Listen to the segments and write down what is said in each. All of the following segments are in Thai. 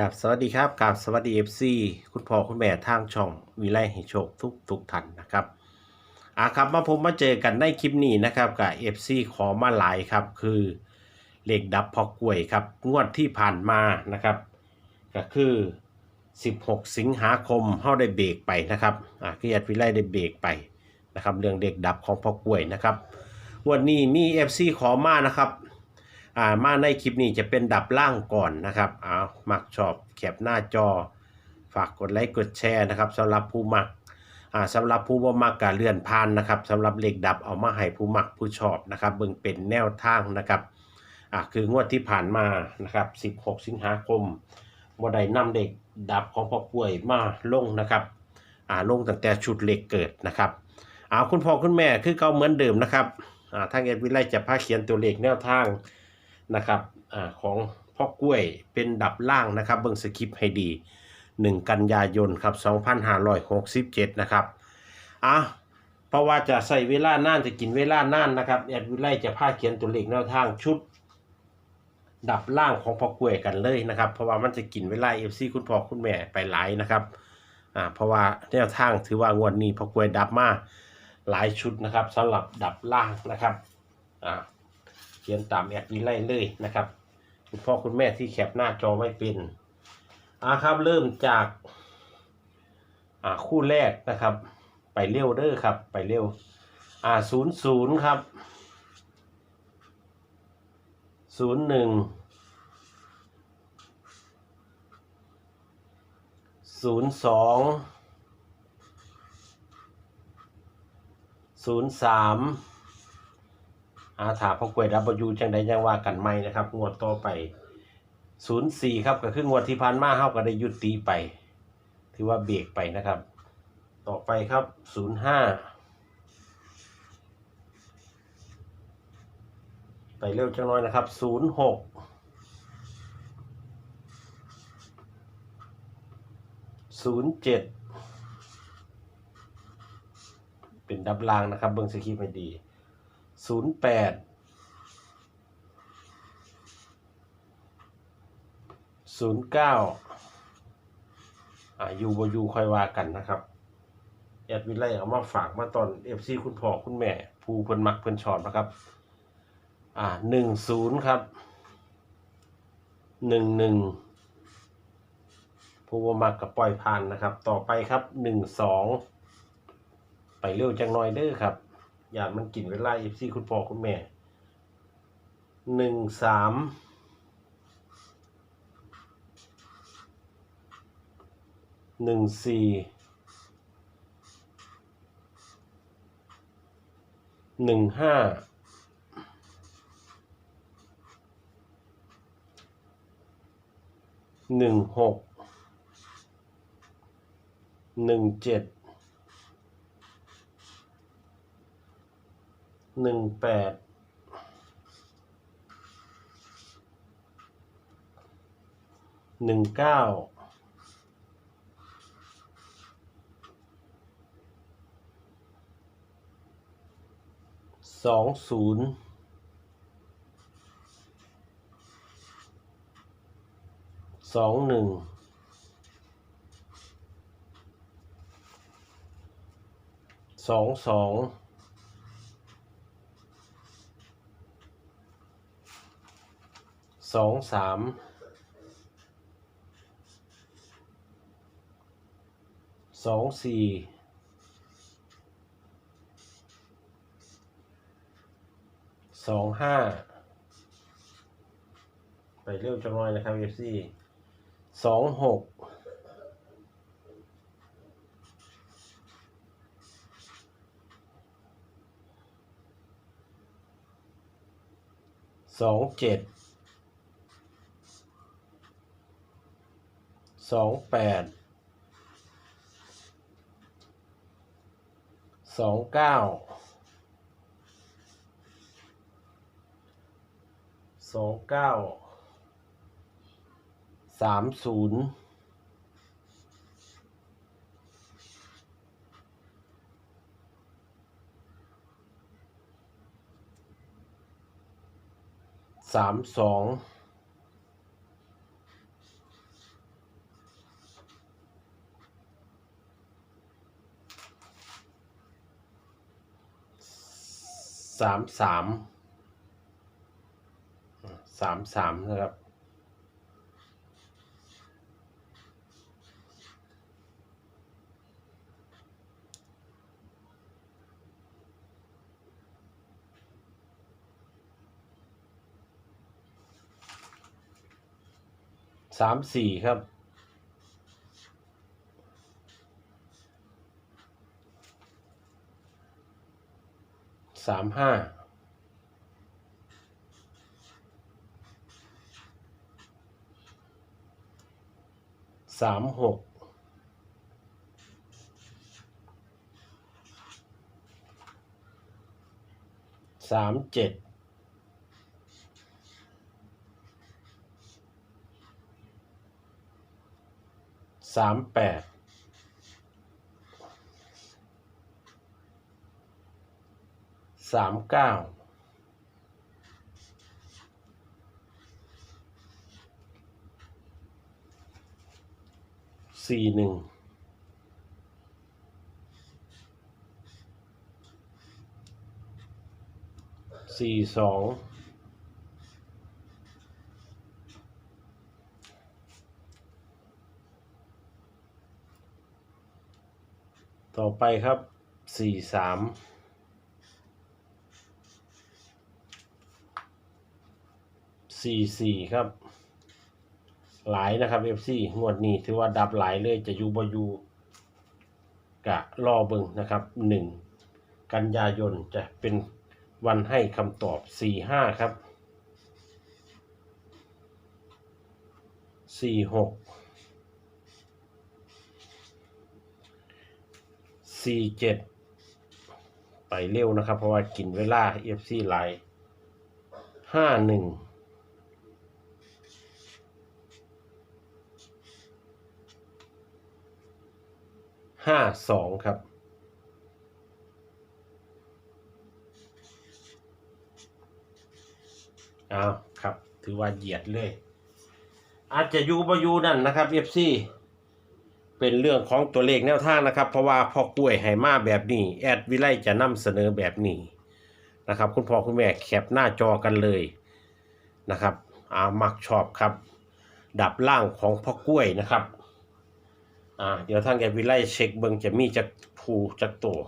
กับสวัสดีครับกับสวัสดี FC คุณพ่อคุณแม่ทางช่องวิไลให้โชคทุกทุกท่านนะครับอะครับมาผมมาเจอกันในคลิปนี้นะครับกับ FC ขอมาหลายครับคือเลขดับพอกล้วยครับงวดที่ผ่านมานะครับ ก็คือ 16 สิงหาคมเฮาได้เบรกไปนะครับอะคือแอดวิไลได้เบรกไปนะครับเรื่องเด็กดับของพอกล้วยนะครับวันนี้มี FC ขอมานะครับ อ่ามาในคลิปนี้จะเป็นดับล่างก่อนนะครับเอามักชอบแคปหน้าจอ ฝากกดไลค์กดแชร์นะครับสำหรับผู้มักอ่าสำหรับผู้บ่มักกาเลื่อนผ่านนะครับสำหรับเลขดับเอามาให้ผู้มักผู้ชอบนะครับเบิ่งเป็นแนวทางนะครับอ่าคืองวดที่ผ่านมานะครับ 16 สิงหาคมบ่ได้นำเด็กดับของพ่อกล้วยมาลงนะครับอ่าลงตั้งแต่ชุดเลขเกิดนะครับเอาคุณพ่อคุณแม่คือเก่าเหมือนเดิมนะครับอ่าทางเอ็ดวิไลจะพาเขียนตัวเลขแนวทาง นะครับอของพ่อกล้วยเป็นดับล่างนะครับ เบิ่งสคริปต์ให้ดี 1 กันยายนครับ2567 นะครับอะเพราะว่าจะใส่เวลานานจะกินเวลานานนะครับแอดวิไลจะพาเขียนตัวเลขแนวทางชุด ดับล่างของพ่อกล้วยกันเลยนะครับ เพราะว่ามันจะกินเวลาเอฟซีคุณพ่อคุณแม่ไปหลายนะครับอ่าเพราะว่าแนวทางถือว่างวดนี้พ่อกล้วยดับมาหลายชุดนะครับสำหรับดับล่างนะครับอ่า เขียนตามแอดวิไลเลยนะครับ คุณพ่อคุณแม่ที่แคปหน้าจอไม่เป็นอ่าครับเริ่มจากอ่าคู่แรกนะครับ ไปเร็วเด้อครับ ไปเร็วอ่าศูนย์ศูนย์ครับศูนย์หนึ่งศูนย์สองศูนย์สาม อาถาพ่อกล้วยดับเบิลยูจังใดยังว่ากันไม่นะครับ งวดต่อไป04ครับก็คืองวดที่ผ่านมาเฮาก็ได้ยุติไป ถือว่าเบรกไปนะครับ ต่อไปครับ05ไปเร็วจังน้อยนะครับ06 07เป็นดับลางนะครับ เบิ่งสคริปต์ให้ดี ศูนย์แปดศูนย์เก้าอ่ายูบยูค่อยว่ากันนะครับ แอดวิไลเอามาฝากมาตอนเอฟซีคุณพ่อคุณแม่ ผู้เพิ่นมักเพิ่นชอบนะครับ อ่าหนึ่งศูนย์ครับหนึ่งหนึ่งผู้ว่ามักกับปล่อยผ่านนะครับ ต่อไปครับหนึ่งสองไปเร็วจังน้อยเด้อครับ อย่ามันกินเวลาเอฟซีคุณพ่อคุณแม่หนึ่งสามหนึ่งสี่หนึ่งห้าหนึ่งหกหนึ่งเจ็ด หนึ่งแปดหนึ่งเก้าสองศูนย์สองหนึ่งสองสอง สองสามสองสี่สองห้าไปเร็วจังเลยนะครับเอฟซีสองหกสองเจ็ด สองแปดสองเก้าสองเก้าสามศูนย์สามสอง สามสามสามสามนะครับสามสี่ครับ สามห้าสามหกสามเจ็ดสามแปด สามเก้าสี่หนึ่งสี่สองต่อไปครับสี่สาม สี่สี่ครับ หลายนะครับ FC งวดนี้ถือว่าดับหลายเลยจะยูบอยู่กะรอเบิงนะครับหนึ่งกันยายนจะเป็นวันให้คำตอบสี่ห้าครับสี่หกสี่เจ็ดไปเร็วนะครับ เพราะว่ากินเวลา FC หลายห้าหนึ่ง ห้าสองครับเอาวครับ ถือว่าเหยียดเลย อาจจะยูบอยู่นั่นนะครับ FC เป็นเรื่องของตัวเลขแนวทางนะครับ เพราะว่าพ่อกล้วยไหมาแบบนี้ แอดวิไลจะนำเสนอแบบนี้นะครับ คุณพ่อคุณแม่แคปหน้าจอกันเลยนะครับอามักชอบครับ ดับล่างของพ่อกล้วยนะครับ อ่าเดี๋ยวทางแอดวิไลเช็คเบิงจะมีจากผูจากตัว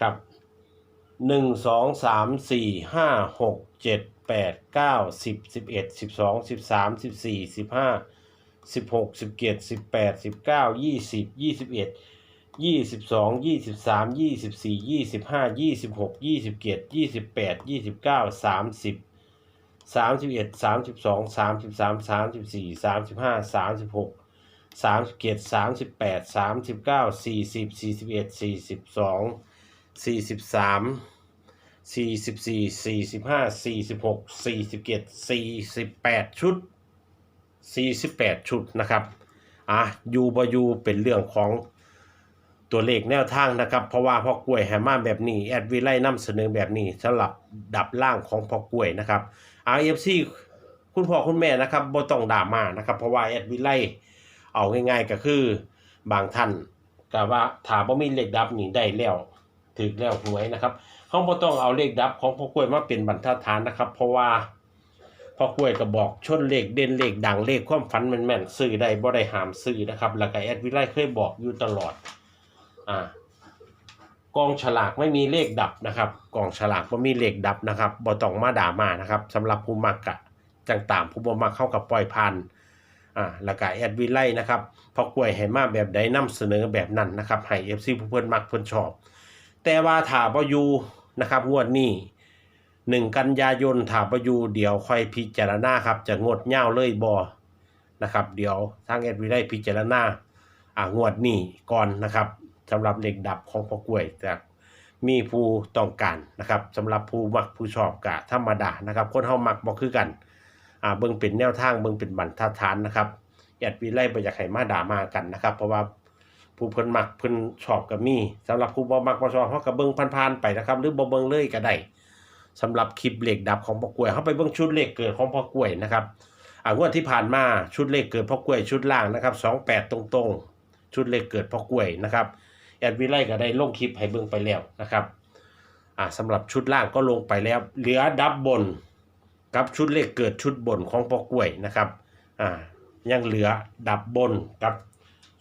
ครับหนึ่งสองสามสี่ห้าหกเจ็ดแปดเก้าสิบสิบเอ็ดสิบสองสิบสามสิบสี่สิบห้าสิบหกสิบเจ็ดสิบแปดสิบเก้ายี่สิบยี่สิบเอ็ดยี่สิบสองยี่สิบสามยี่สิบสี่ยี่สิบห้ายี่สิบหกยี่สิบเจ็ดยี่สิบแปดยี่สิบเก้าสามสิบสามสิบเอ็ดสามสิบสองสามสิบสามสามสิบสี่สามสิบห้าสามสิบหก สามสิบเจ็ดสามสิบแปดสามสิบเก้าสี่สิบสี่สิบเอ็ดสี่สิบสองสี่สิบสามสี่สิบสี่สี่สิบห้าสี่สิบหกสี่สิบเจ็ดสี่สิบแปดชุดสี่สิบแปดชุดนะครับอะยูบยูเป็นเรื่องของตัวเลขแนวทางนะครับ เพราะว่าพ่อกล้วยแฮมาแบบนี้ แอดวิไลนำเสนอแบบนี้สำหรับดับล่างของพ่อกล้วยนะครับ RFC คุณพ่อคุณแม่นะครับบ่ต้องด่ามานะครับ เพราะว่าแอดวิไล เอาง่ายๆก็คือบางท่านก็ว่าถามว่ามีเลขดับนี่ได้แล้วถึกแล้วหวยนะครับเขาบ่ต้องเอาเลขดับของพ่อกล้วยมาเป็นบรรทัดฐานนะครับ เพราะว่าพ่อกล้วยก็บอกชนเลขเด่นเลขดังเลขความฝันแม่นๆซื้อได้บ่ได้หามซื้อนะครับ แล้วก็แอดวิไลเคยบอกอยู่ตลอดอ่ากองฉลากไม่มีเลขดับนะครับกองฉลากบ่มีเลขดับนะครับบ่ต้องมาด่ามานะครับสำหรับผู้มักกะจังตามผู้บ่มักเข้ากับปล่อยผ่าน อ่าแล้วก็แอดวิไลนะครับพอกล้วยให้มาแบบใดนำเสนอแบบนั้นนะครับให้ FC ผู้เพิ่อนมักเพิ่นชอบ แต่ว่าถ้าบอยูนะครับงวดนี้1กันยายนถ้าบอยูเดี๋ยวค่อยพิจารณาครับจะงดยาเลยบ่นะครับเดี๋ยวทางแอดวิไลพิจารณาอ่างวดนี้ก่อนนะครับสำหรับเลขดับของพอกล้วยแต่มีผู้ต้องการนะครับสำหรับผู้มักผู้ชอบกะธรรมดานะครับ คนเฮามักบ่คือกัน อ่าเบิ่งเป็นแนวทางเบิ่งเป็นบรรทัดฐานนะครับแอยากวิไลบ่อยากให้มาด่ามากันนะครับ เพราะว่าผู้เพิ่นมักเพิ่นชอบก็มีสำหรับผู้บ่มักบ่ชอบเฮาก็เบิ่งผ่านๆไปนะครับ หรือบ่เบิ่งเลยก็ได้สำหรับคลิปเลขดับของพ่อกล้วยเฮาไปเบิ่งชุดเลขเกิดของพ่อกล้วยนะครับอ่างวดที่ผ่านมาชุดเลขเกิดพ่อกล้วยชุดล่างนะครับ28ตรงๆ ชุดเลขเกิดพ่อกล้วยนะครับแอดวิไลก็ได้ลงคลิปให้เบิ่งไปแล้วนะครับอ่าสำหรับชุดล่างก็ลงไปแล้ว เหลือดับบน กับชุดเลขเกิดชุดบนของปอกล้วยนะครับอ่ายังเหลือดับบนกับ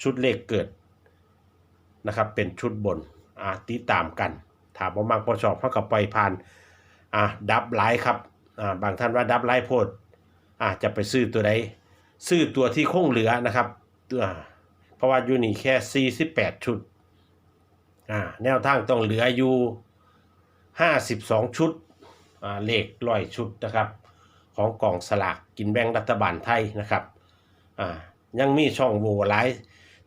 ชุดเลขเกิดนะครับเป็นชุดบนอ่าติดตามกัน ถามว่ามักพอชอบเพราะกับปล่อยผ่านอ่าดับไลายครับอ่าบางท่านว่าดับไลายโพดอ่าจะไปซื้อตัวใดซื้อตัวที่คงเหลือนะครับอ่าเพราะว่าอยู่นี่แค่ 48 ชุดอ่าแนวทางต้องเหลืออยู่ 52 ชุดอ่าเลขร้อยชุดนะครับ ของกองสลากกินแบ่งรัฐบาลไทยนะครับอ่ายังมีช่องโหว่หลาย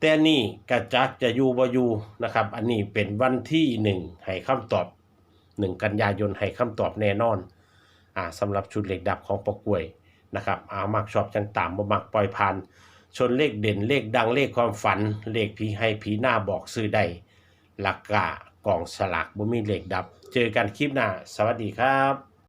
แต่นี่กระจักจะอยู่บ่อยู่นะครับ อันนี้เป็นวันที่หนึ่งให้คำตอบหนึ่งกันยายนให้คำตอบแน่นอนอ่าสำหรับชุดเหล็กดับของปอกวยนะครับอามักชอบจังตามบ่มักปล่อยผ่าน ชนเลขเด่นเลขดังเลขความฝัน เลขผีให้ผีหน้าบอกซื้อได้หลักกะกองสลากบ่มีเลขดับ เจอกันคลิปหน้า สวัสดีครับ